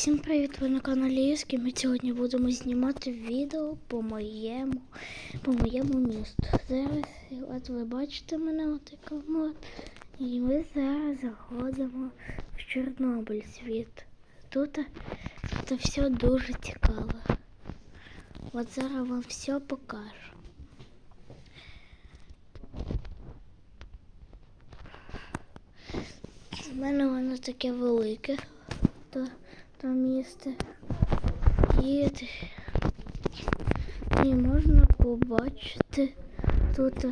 Всім привіт! Ви на каналі Єски. Ми сьогодні будемо знімати відео по моєму, по моєму місту. Зараз от ви бачите мене отакому. от. І ми зараз заходимо в Чорнобиль світ. Тут, тут все дуже цікаво. От зараз вам все покажу. У мене воно таке велике, то, то місце. І, і можна побачити тут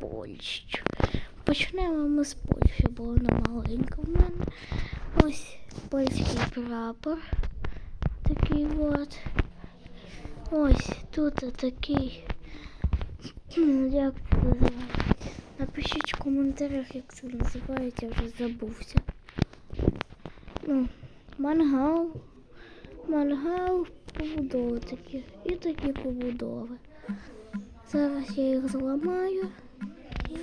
Польщу. Почнемо ми з Польщі, бо вона маленька в мене. Ось польський прапор. Такий от. Ось тут такий. Як це називається? Напишіть в коментарях, як це називається, я вже забувся. Ну, мангал. Мангал побудови такі. І такі побудови. Зараз я їх зламаю і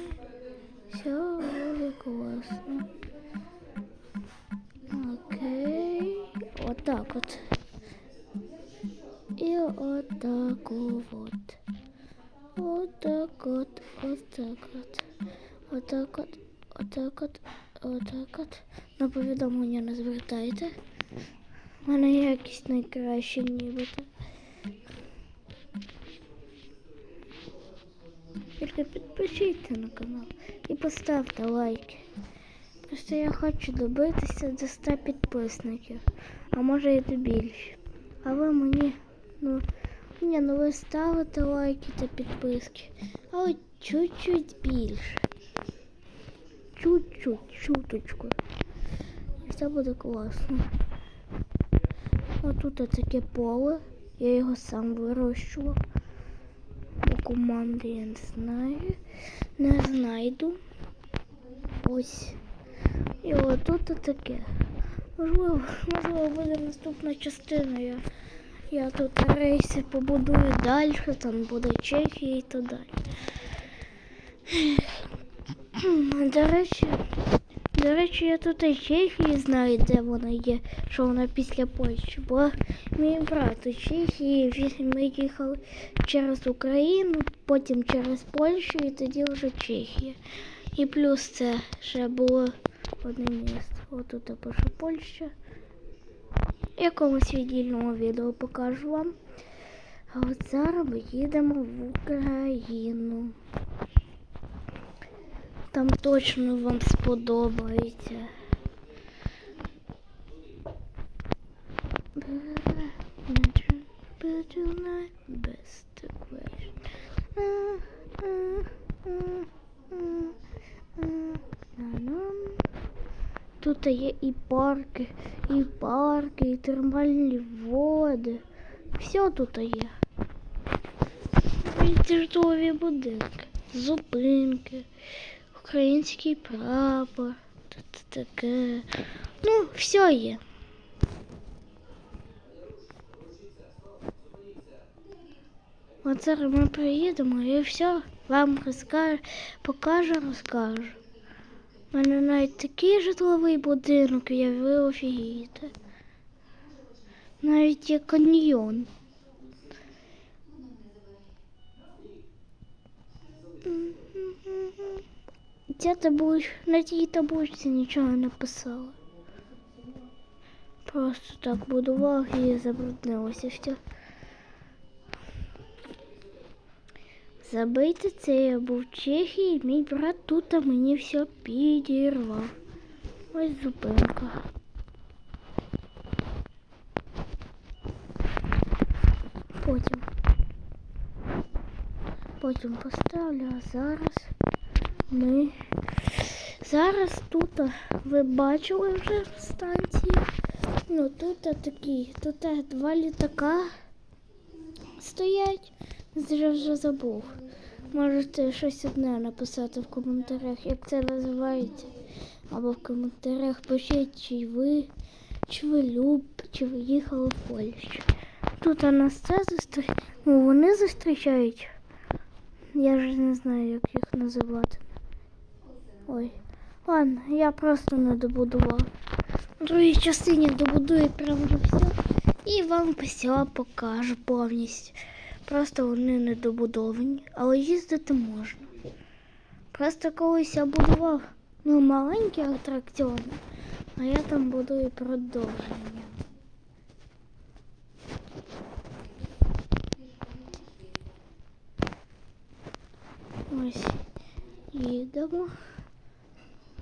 все буде класно. Окей. Отак от. І отак от. Отак от, отак от. Отак от, отак от, Отак от. На повідомлення не звертайте. У мене якість найкраща нібито. Тільки підпишіться на канал і поставте лайки. Просто я хочу добитися до 100 підписників, а може і до більше. А ви мені, ну, ні, ну ви ставите лайки та підписки, але чуть-чуть більше. Чуть-чуть, чуточку. І все буде класно. Отут таке поле. Я його сам вирощував. Бо команди я не знаю. Не знайду. Ось. І отут таке. Можливо, можливо, буде наступна частина. Я, я тут рейси побудую далі, там буде Чехія і так далі. До речі, до речі, я тут і Чехії знаю, де вона є, що вона після Польщі. Бо мій брат у Чехії, ми їхали через Україну, потім через Польщу і тоді вже Чехія. І плюс це ще було одне місце. Отут я пишу Польща. Якомусь віддільному відео покажу вам. А от зараз ми їдемо в Україну. Там точно вам сподобається. Тут є і парки, і парки, і термальні води. Все тут є. І житлові будинки, зупинки, український прапор, тут таке. Ну, все є. Зараз ми приїдемо і все вам розкажу, покажу, розкажу. У мене навіть такий житловий будинок, я ви офігієте. Навіть є каньйон. Ця таблич... На тій табличці нічого не написала. Просто так будував і забруднилося все. Забийте це, я був в Чехії, мій брат тут а мені все підірвав. Ось зупинка. Потім. Потім поставлю, а зараз ми. Зараз тут ви бачили вже станції. Ну тут такі, тут два літака стоять. Я вже забув. Можете щось одне написати в коментарях, як це називається. Або в коментарях пишіть, чи ви, чи ви люб, чи ви їхали в Польщу. Тут а нас це зустріч... Ну, вони зустрічають. Я ж не знаю, як їх називати. Ой. Ладно, я просто не добудував. В другій частині добудую прямо все. І вам все покажу повністю. Просто вони не добудовані, але їздити можна. Просто колись я будував ну, маленькі атракціони, а я там будую продовження. Ось їдемо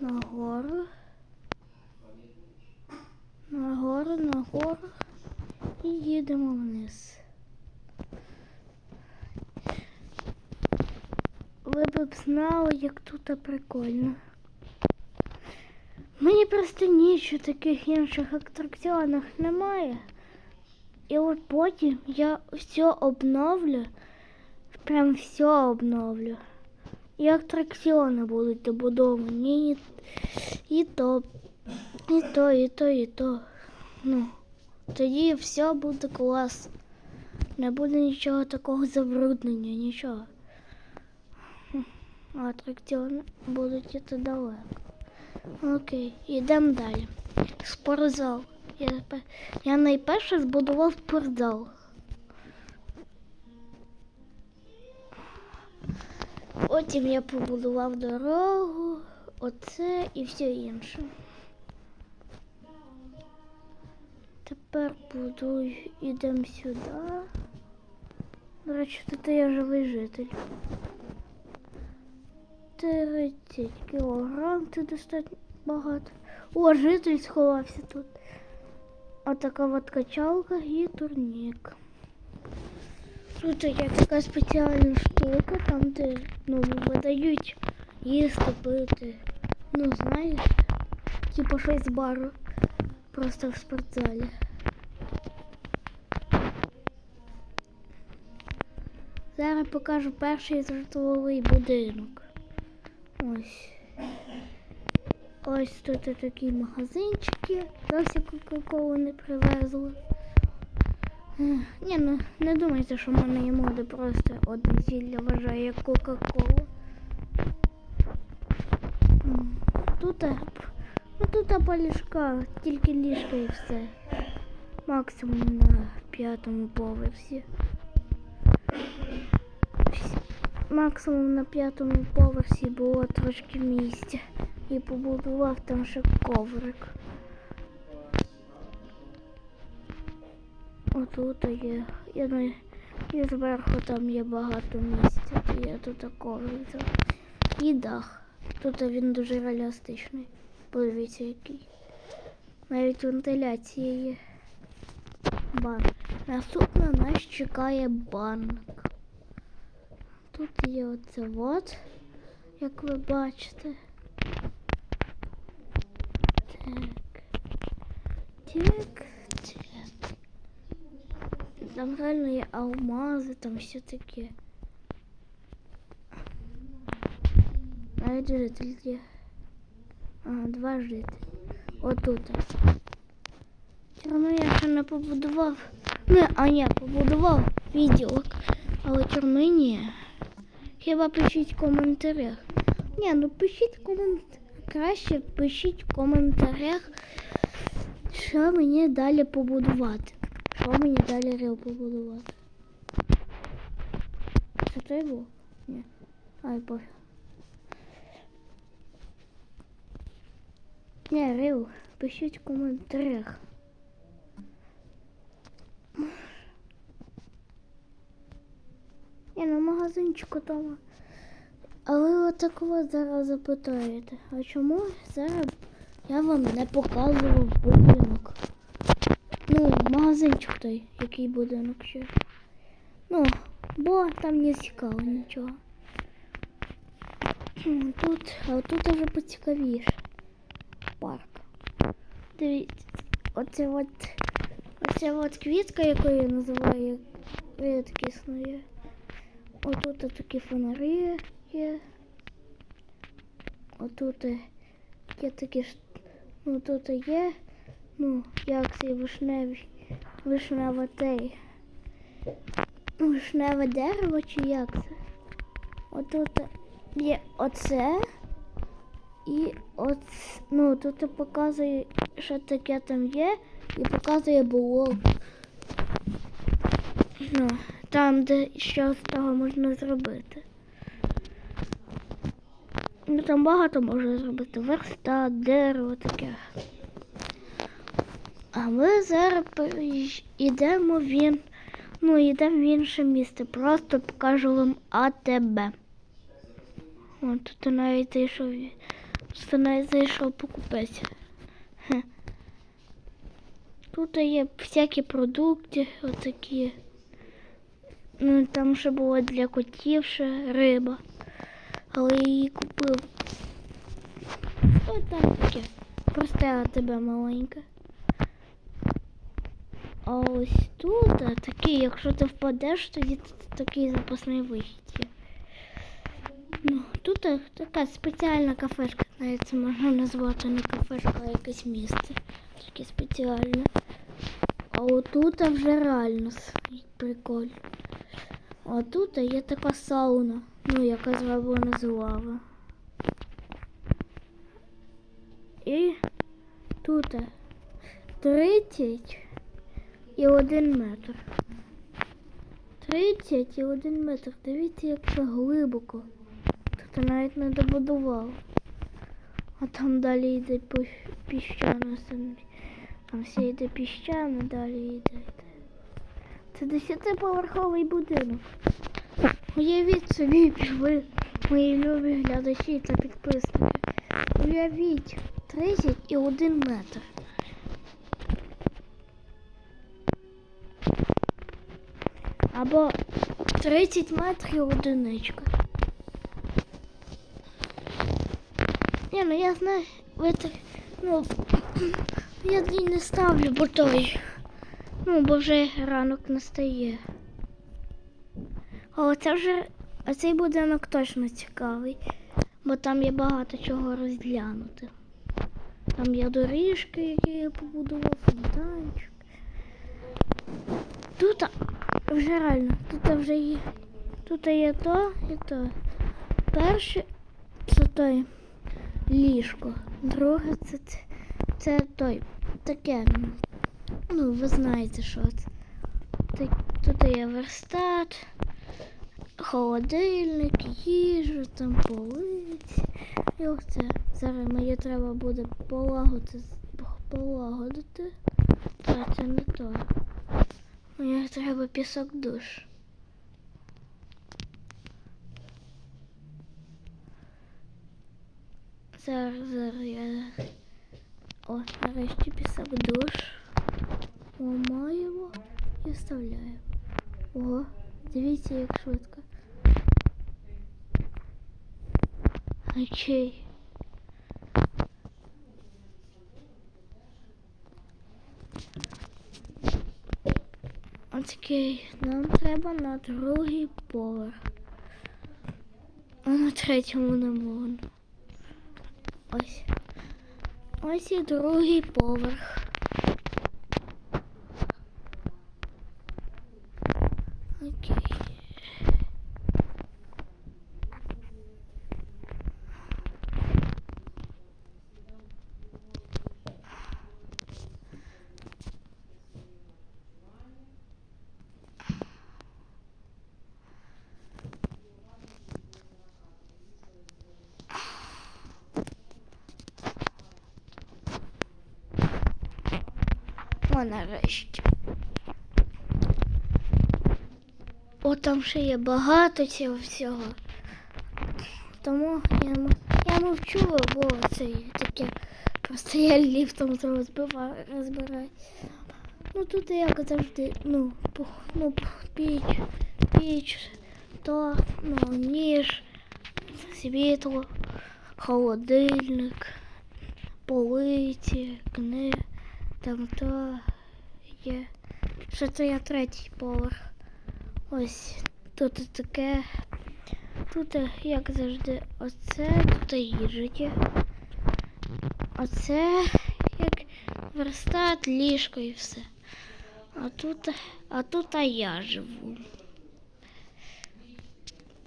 нагору. Нагору, нагору і їдемо вниз. Ви б знали, як тут прикольно. Мені просто нічого таких інших атракціонах немає. І от потім я все обновлю, прям все обновлю. І атракціони будуть добудовані, і, то, і то, і то, і то. Ну, тоді все буде клас. Не буде нічого такого забруднення, нічого. Атракціони будуть іти далеко. Окей, йдемо далі. Спортзал. Я, я найперше збудував спортзал. Потім я побудував дорогу, оце і все інше. Тепер будую, ідемо сюди. До речі, тут я живий житель. 30 кілограм, це достатньо багато. О, житель сховався тут. Отака от качалка і турнік. Тут є така спеціальна штука, там де ну, видають їсти, пити. Ну, знаєш, типу щось з бару. Просто в спортзалі. Зараз покажу перший житловий будинок. Ось. Ось тут такі магазинчики. Досі Кока-Колу не привезли. Ех, Ні, ну не думайте, що в мене є моди просто одне зілля вважає як Кока-Кола. М, Тут, е, п- ну тут по ліжка, тільки ліжка і все. Максимум на п'ятому поверсі. Всі- Максимум на п'ятому поверсі було трошки місця. І побудував там ще коврик. Отут є. Я на і зверху там є багато місця. І я тут коврик взяв. І дах. Тут він дуже реалістичний. Подивіться який. Навіть вентиляція є. Банк. Наступне нас чекає банк. Тут є оце от, як ви бачите. Так, так. Там реально є алмази, там все таке. Навіть житель є. Ага, два жителі. Отут. Чорну я ще не побудував. Не, а я побудував відділок. Але чорний ні. Хіба пишіть в коментарях. Ні, ну пишіть в коментарях. Краще пишіть в коментарях, що мені далі побудувати. Що мені далі рил побудувати. Це той був? Ні. Ай, пофіг. Ні, рил, пишіть в коментарях. Ні, на магазинчику дома. Але ви так от зараз запитаєте, а чому зараз я вам не показував будинок? Ну, магазинчик той, який будинок ще. Ну, бо там не цікаво нічого. Тут, а тут вже поцікавіше. Парк. Дивіться, оце от, оце от квітка, яку я називаю рідкісною. Отут такі фонари є. Отут є такі. Ну тут є. Ну, як цей вишневий вишнева тей. Вишневе дерево чи як це? Отут є оце І от, ну, тут показує, що таке там є, і показує блок. Ну, там, де що з того можна зробити. Ну, там багато можна зробити. Верстат, дерево таке. А ми зараз йдемо в ну, йдемо в інше місце. Просто покажу вам АТБ. От тут навіть зайшов. Тут навіть зайшов покупець. Хе. Тут є всякі продукти, отакі. Ну, там ще було для котів ще риба. Але я її купив. Ось там таке. Просте АТБ маленьке. А ось тут такий, якщо ти впадеш, тоді тут такий запасний вихід. Ну, тут така спеціальна кафешка, навіть це можна назвати не кафешка, а якесь місце. Таке спеціальне. А отут вже реально прикольно. А тут є така сауна, ну, яка зроблена з лави. І тут а, 30 і один метр. 30 і один метр. Дивіться, як це глибоко. Тут навіть не добудував. А там далі йде піщана земля. Там все йде піщана, далі йде. Це десятиповерховий будинок. Уявіть собі, ви, мої любі глядачі та підписники. Уявіть, 30 і 1 метр. Або 30 метрів одиничка. Ні, ну я знаю, ви так, ну, я її не ставлю, бо той. Ну, бо вже ранок настає. А оце вже, а цей будинок точно цікавий, бо там є багато чого розглянути. Там є доріжки, які я побудував, фонтанчик. Тут вже реально, тут вже є. Тут є то і то. Перше це той ліжко. Друге це, це, той таке. Ну, ви знаєте, що це. Так, тут є верстат, холодильник, їжа, там полиці. І оце. Зараз мені треба буде полагодити, полагодити. Це не то. Мені треба пісок душ. Зараз, зараз я. О, нарешті пісок душ. Ламаємо і вставляємо. Ого, дивіться, як швидко. Окей. Окей, нам треба на другий поверх. А на третьому не можна. Ось. Ось і другий поверх. Окей. Нарешті. О, там ще є багато цього всього. Тому я, я мовчу, бо це таке просто я ліфтом розбираю. Ну тут як завжди, ну, ну, піч, піч, то, ну, ніж, світло, холодильник, полиці, книги. Там то є. Що це я третій поверх. Ось тут таке. Тут, як завжди, оце, тут є. Оце як верстат, ліжко і все. А тут, а тут я живу.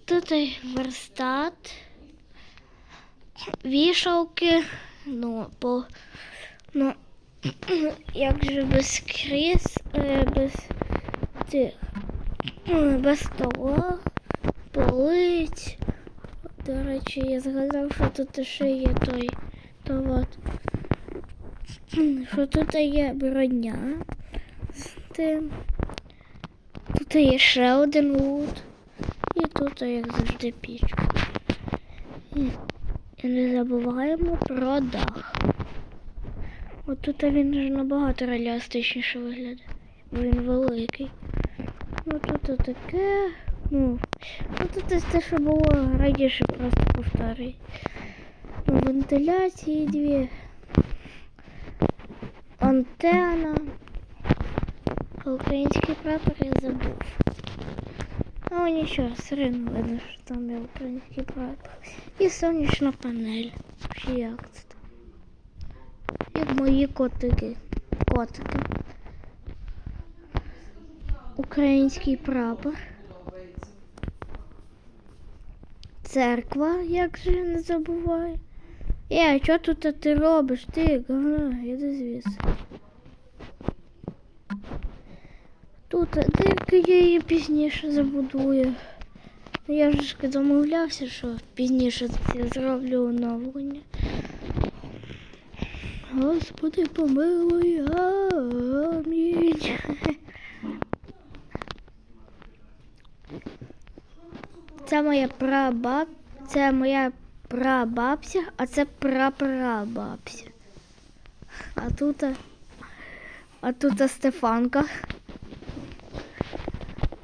Тут верстат. вішалки, ну, по, ну, як же без кріс, е, без тих, е, без стола, полиць. До речі, я згадав, що тут ще є той, то от, що тут є броня з тим. Тут є ще один лут. І тут, як завжди, пічка. І, і не забуваємо про дах. Тут він ж набагато реалістичніше виглядає. Бо він великий. Ну тут таке. Ну, ну тут те, що було раніше, просто повторюй. Ну, вентиляції дві. Антенна. Український прапор я забув. Ну нічого, все видно, що там є український прапор. І сонячна панель. Чи як це мої котики. Котики. Український прапор. Церква, як же не забуваю. Е, а що тут ти робиш? Ти, говно, іди звідси. Тут дирки я її пізніше забудую. Ну, Я ж домовлявся, що пізніше зроблю оновлення. Господи, помилуй, амінь. Це моя прабаб, це моя прабабця, а це прапрабабця. А тут, а тут Стефанка.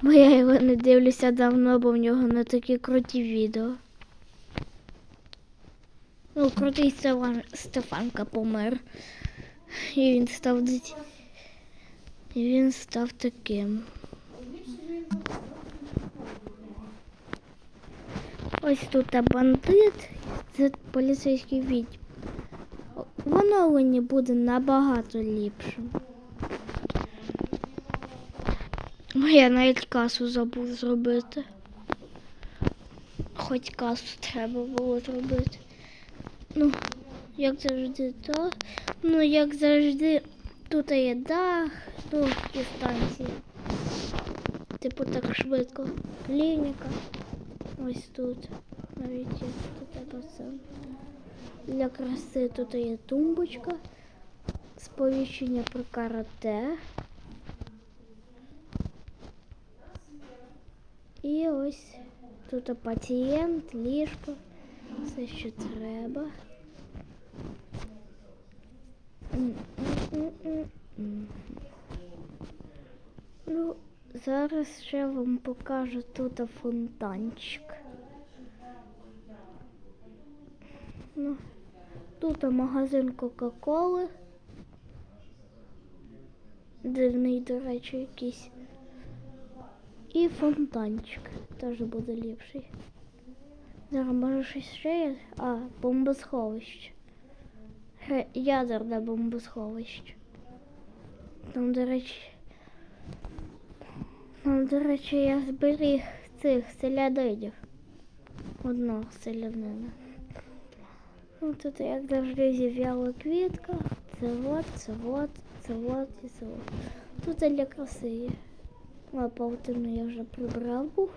Бо я його не дивлюся давно, бо в нього не такі круті відео. Ну, крутий Стефан, Стефанка помер. І він став дит- І він став таким. Ось тут бандит, це поліцейський відділ. В оновленні буде набагато ліпшим. Я навіть касу забув зробити. Хоч касу треба було зробити. Ну, як завжди, то. Ну, як завжди, тут є дах, ну, і станція. Типу так швидко. Клініка. Ось тут. Навіть є тут треба. Для краси тут є тумбочка. Сповіщення про карате. І ось тут пацієнт, ліжко, все, що треба. Ну, зараз ще вам покажу тут фонтанчик. Ну, тут магазин Кока-Коли. Дивний, до речі, якийсь. І фонтанчик теж буде ліпший. Зараз може щось ще є. А, бомбосховище. Ядерне бомбосховище. Там, до речі. Там, до речі, я зберіг цих селянинів. Одного селянина. Ну, тут, як завжди, зів'яла квітка. Це от, це от, це от і це от. Тут для краси є. А паутину я вже прибрав був.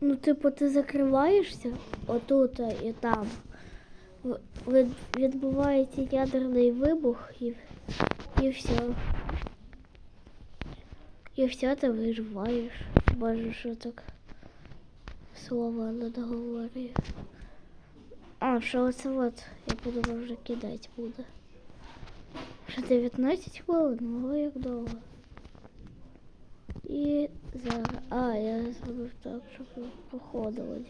Ну, типу, ти закриваєшся отут і там. Відбувається ядерний вибух і, і все. І все ти виживаєш. Боже, що так слова не договорюю. А, що оце от, я буду вже кидати буде. Ще 19 хвилин, ого, як довго. І зараз. А, я зробив так, щоб ви походили.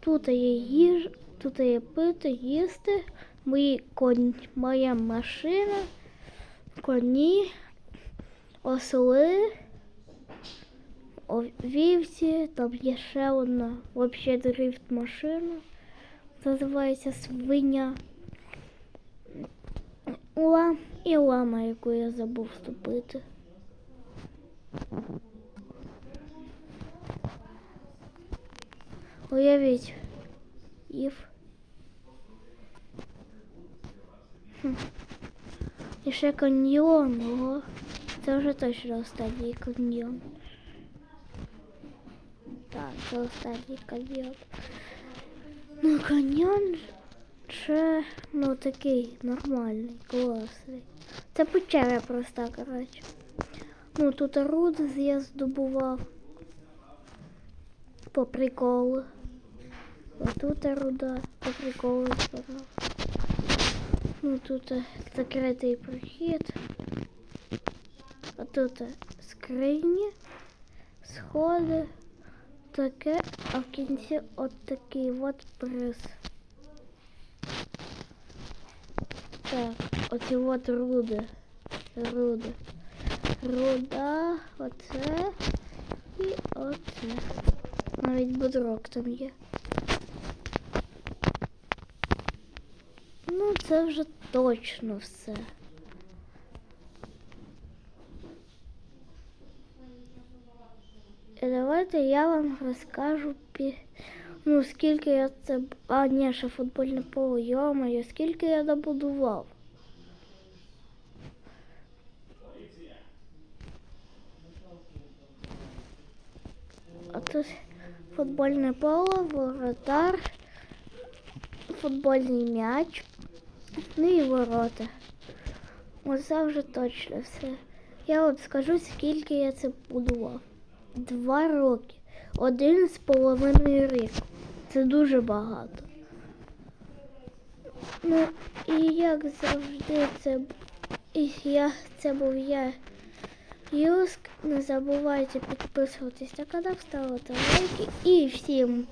Тут є їж, тут є пити, їсти, мої конь, моя машина, коні, осли, вівці, там є ще одна взагалі дрифт машина. Називається свиня. Ла і лама, яку я забув вступити. Уявіть. Ів. Хм. І ще каньйон. Ого. Це вже точно останній каньйон. Так, це останній каньйон. Ну, каньйон ще, ну, такий нормальний, класний. Це печера проста, коротше. Ну, тут руд я здобував. По приколу. Отут руда по приколу збирав. Ну тут закритий прохід. А тут скрині, сходи, таке, а в кінці от такий от приз. Так, оці от руди. Руди. Руда, оце і оце. Навіть будрок там є. Ну, це вже точно все. І давайте я вам розкажу, ну, скільки я це. А, ні, ще футбольне поле, йомаю, скільки я добудував. Тут футбольне поле, воротар, футбольний м'яч, ну і ворота. Оце вже точно все. Я от скажу, скільки я це будував. Два роки. Один з половиною рік. Це дуже багато. Ну, і як завжди, це і я це був я. Юск, не забувайте підписуватись на канал, ставити лайки і всім